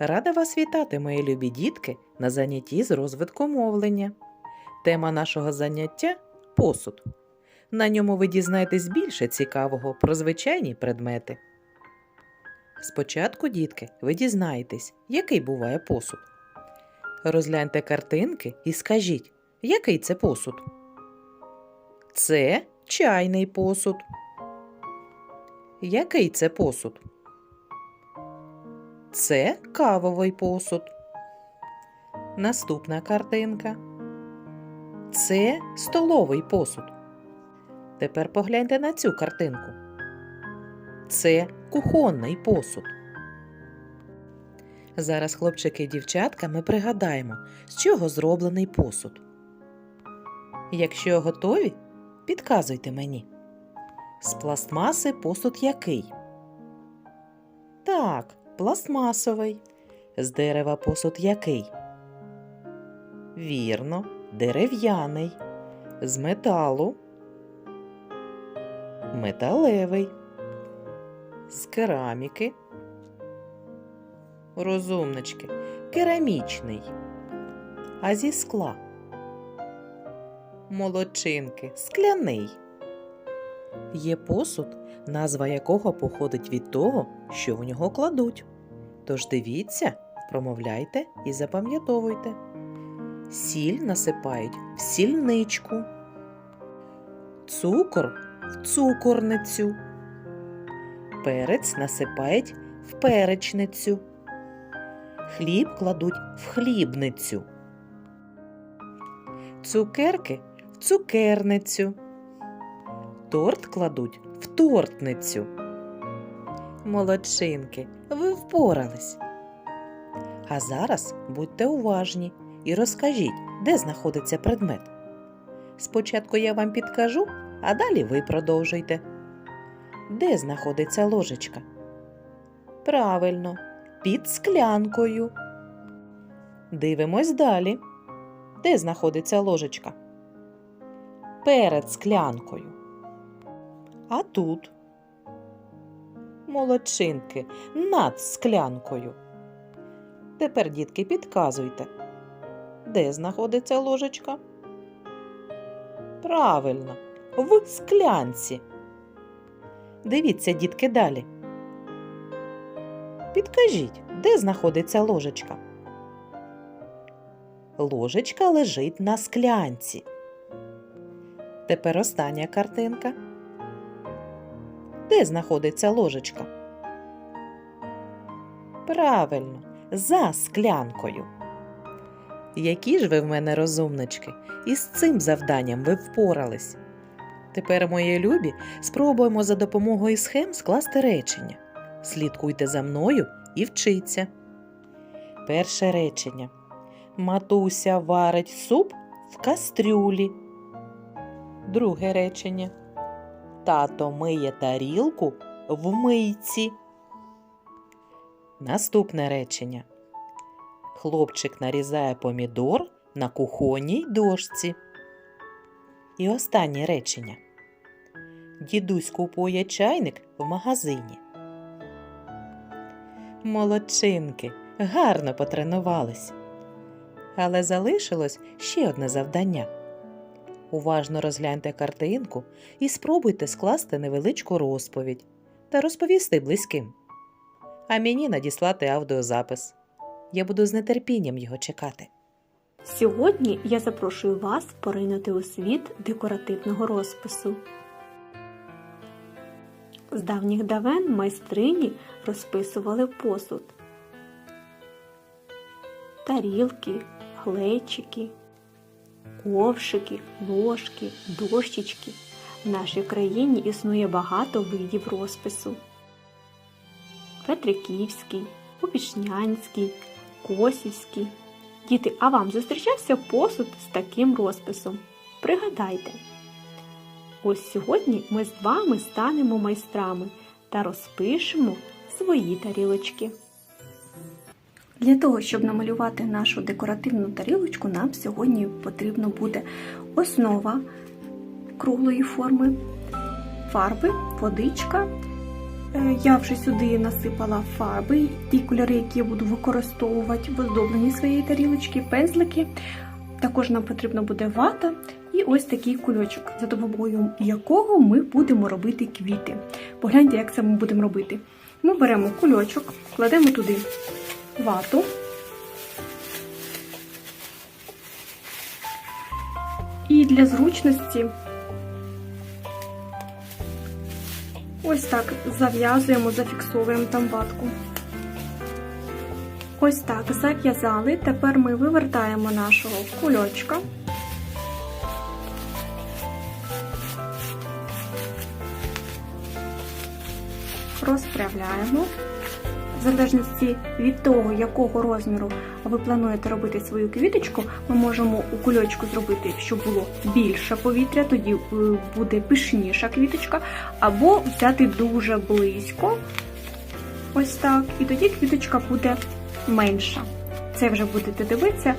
Рада вас вітати, мої любі дітки, на занятті з розвитку мовлення. Тема нашого заняття посуд. На ньому ви дізнаєтесь більше цікавого про звичайні предмети. Спочатку, дітки, ви дізнаєтесь, який буває посуд. Розгляньте картинки і скажіть, який це посуд? Це чайний посуд. Який це посуд? Це кавовий посуд. Наступна картинка. Це столовий посуд. Тепер погляньте на цю картинку. Це кухонний посуд. Зараз, хлопчики і дівчатка, ми пригадаємо, з чого зроблений посуд. Якщо готові, підказуйте мені. З пластмаси посуд який? Так, пластмасовий. З дерева посуд який? Вірно, дерев'яний. З металу. Металевий. З кераміки. Розумнички. Керамічний. А зі скла. Молодчинки. Скляний. Є посуд, назва якого походить від того, що в нього кладуть. Тож дивіться, промовляйте і запам'ятовуйте. Сіль насипають в сільничку, цукор в цукорницю, перець насипають в перечницю, хліб кладуть в хлібницю, цукерки в цукерницю. Торт кладуть в тортницю. Молодчинки, ви впорались. А зараз будьте уважні і розкажіть, де знаходиться предмет. Спочатку я вам підкажу, а далі ви продовжуйте. Де знаходиться ложечка? Правильно, під склянкою. Дивимось далі. Де знаходиться ложечка? Перед склянкою. А тут молодчинки над склянкою. Тепер, дітки, підказуйте, де знаходиться ложечка? Правильно, в склянці. Дивіться, дітки, далі. Підкажіть, де знаходиться ложечка? Ложечка лежить на склянці. Тепер остання картинка. Де знаходиться ложечка? Правильно, за склянкою. Які ж ви в мене розумнички, і з цим завданням ви впорались. Тепер, мої любі, спробуємо за допомогою схем скласти речення. Слідкуйте за мною і вчіться. Перше речення. Матуся варить суп в кастрюлі. Друге речення. Тато миє тарілку в мийці. Наступне речення. Хлопчик нарізає помідор на кухонній дошці. І останнє речення. Дідусь купує чайник в магазині. Молодчинки, гарно потренувались. Але залишилось ще одне завдання. Уважно розгляньте картинку і спробуйте скласти невеличку розповідь та розповісти близьким. А мені надіслати аудіозапис. Я буду з нетерпінням його чекати. Сьогодні я запрошую вас поринути у світ декоративного розпису. З давніх давен майстрині розписували посуд. Тарілки, глечики, ковшики, ложки, дощечки. В нашій країні існує багато видів розпису. Петриківський, Опішнянський, Косівський. Діти, а вам зустрічався посуд з таким розписом? Пригадайте. Ось сьогодні ми з вами станемо майстрами та розпишемо свої тарілочки. Для того, щоб намалювати нашу декоративну тарілочку, нам сьогодні потрібно буде основа круглої форми, фарби, водичка Е, Я вже сюди насипала фарби, ті кольори, які я буду використовувати в оздобленні своєї тарілочки, пензлики. Також нам потрібна буде вата і ось такий кульочок, за допомогою якого ми будемо робити квіти. Погляньте, як це ми будемо робити. Ми беремо кульочок, кладемо туди вату. І для зручності ось так зав'язуємо, зафіксовуємо там ватку. Ось так зав'язали. Тепер ми вивертаємо нашого кульочка. Розправляємо. В залежності від того, якого розміру ви плануєте робити свою квіточку, ми можемо у кульочку зробити, щоб було більше повітря, тоді е, буде пишніша квіточка, або взяти дуже близько, ось так, і тоді квіточка буде менша. Це вже будете дивитися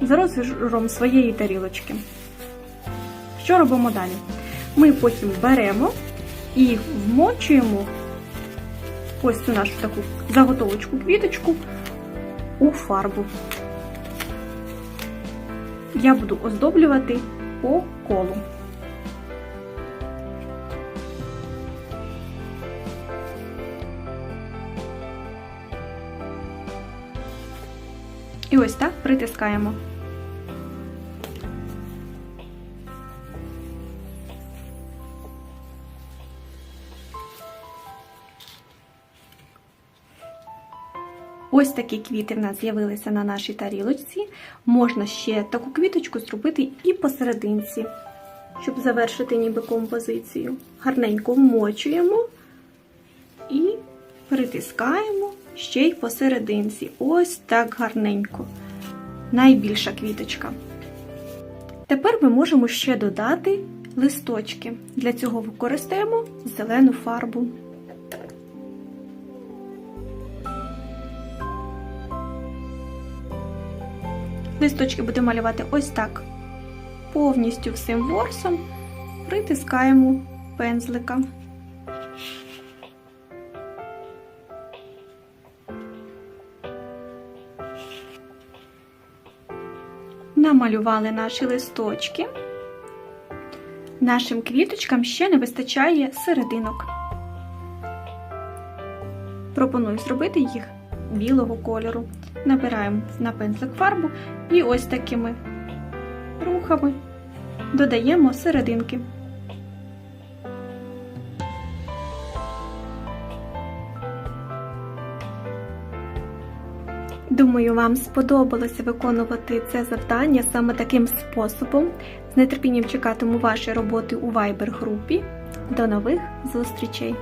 за розміром своєї тарілочки. Що робимо далі? Ми потім беремо і вмочуємо ось цю нашу таку заготовочку квіточку у фарбу. Я буду оздоблювати по колу. І ось так притискаємо. Ось такі квіти в нас з'явилися на нашій тарілочці. Можна ще таку квіточку зробити і посерединці, щоб завершити ніби композицію. Гарненько вмочуємо і притискаємо ще й посерединці. Ось так гарненько. Найбільша квіточка. Тепер ми можемо ще додати листочки. Для цього використаємо зелену фарбу. Листочки будемо малювати ось так. Повністю всім ворсом притискаємо пензлика. Намалювали наші листочки. Нашим квіточкам ще не вистачає серединок. Пропоную зробити їх білого кольору. Набираємо на пензлик фарбу і ось такими рухами додаємо серединки. Думаю, вам сподобалося виконувати це завдання саме таким способом. З нетерпінням чекатиму ваші роботи у Viber групі. До нових зустрічей!